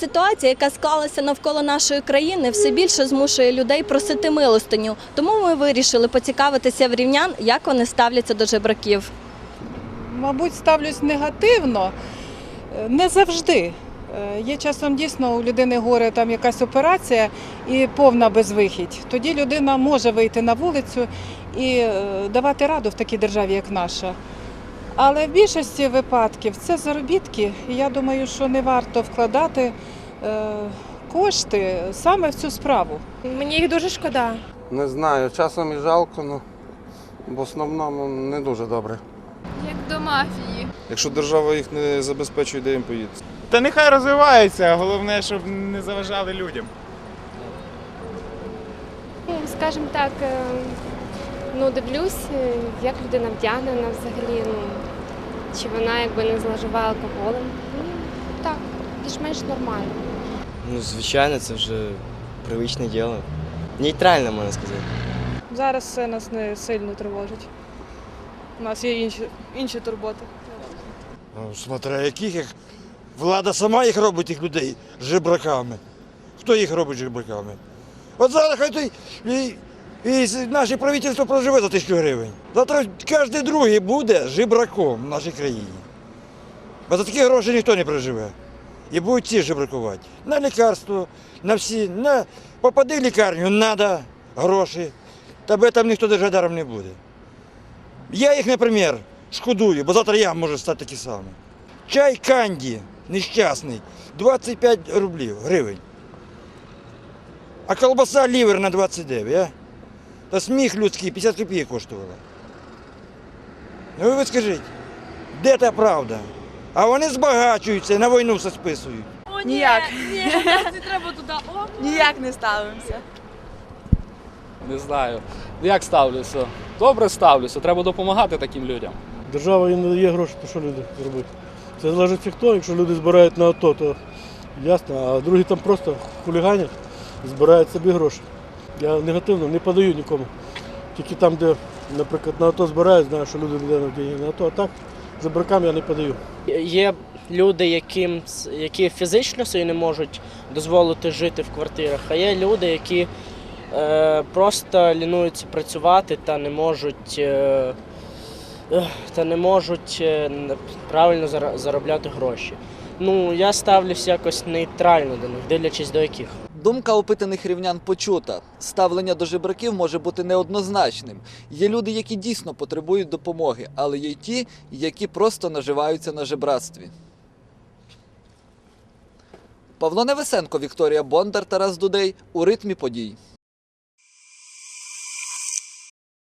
Ситуація, яка склалася навколо нашої країни, все більше змушує людей просити милостиню. Тому ми вирішили поцікавитися в рівнян, як вони ставляться до жебраків. Мабуть, ставлюсь негативно, Е, не завжди. Е, Є часом дійсно у людини горе там якась операція і повна безвихідь. Тоді людина може вийти на вулицю і е, давати раду в такій державі, як наша. Але в більшості випадків це заробітки, і я думаю, що не варто вкладати е, кошти саме в цю справу. Мені їх дуже шкода. Не знаю, часом і жалко, ну в основному не дуже добре. Як до мафії. Якщо держава їх не забезпечує, де їм поїти? Та нехай розвиваються, головне, щоб не заважали людям. Скажімо так, е, ну дивлюсь, е, як людина вдягнена взагалі, ну чи вона якби не зловживає алкоголем. Ну, так, більш-менш нормально. Ну, звичайно, це вже привичне діло. Нейтрально, можна сказати. Зараз це нас не сильно тривожить. У нас є інші, інші турботи. Ну, Смотря яких їх. Влада сама їх робить, тих людей, жебраками. Хто їх робить жебраками? От зараз хай той і, наше правительство проживе за тисячу гривень. Завтра кожен другий буде жебраком в нашій країні. Бо за такі гроші ніхто не проживе. І будуть ці жебракувати. На лікарство, на всі. На... Попади в лікарню, треба гроші. Тебе там ніхто держати даром не буде. Я їх, наприклад, шкодую, бо завтра я можу стати такий самий. Чай канді нещасний 25 рублів, гривень. А колбаса лівер на 29, а? Та сміх людський 50 копійок коштувала. Ну ви скажіть, де та правда? А вони збагачуються і на війну все списують. Ніяк. Ніяк не ставимося. Не знаю. Як ставлюся? Добре ставлюся. Треба допомагати таким людям. Держава їм не дає гроші, то що люди зробити? Це залежить від того, якщо люди збирають на АТО, то ясно, а другі там просто хуліганять, збирають собі гроші. Я негативно не подаю нікому. Тільки там, де, наприклад, на АТО збирають, знаю, що люди деньги на АТО, а так за бракам я не подаю. Є люди, яким, які фізично собі не можуть дозволити жити в квартирах, а є люди, які е, просто лінуються працювати та не можуть, е, та не можуть е, правильно заробляти гроші. Ну, я ставлюся якось нейтрально до них, дивлячись до яких. Думка опитаних рівнян почута. Ставлення до жебраків може бути неоднозначним. Є люди, які дійсно потребують допомоги, але є й ті, які просто наживаються на жебратстві. Павло Невесенко, Вікторія Бондар, Тарас Дудей у ритмі подій.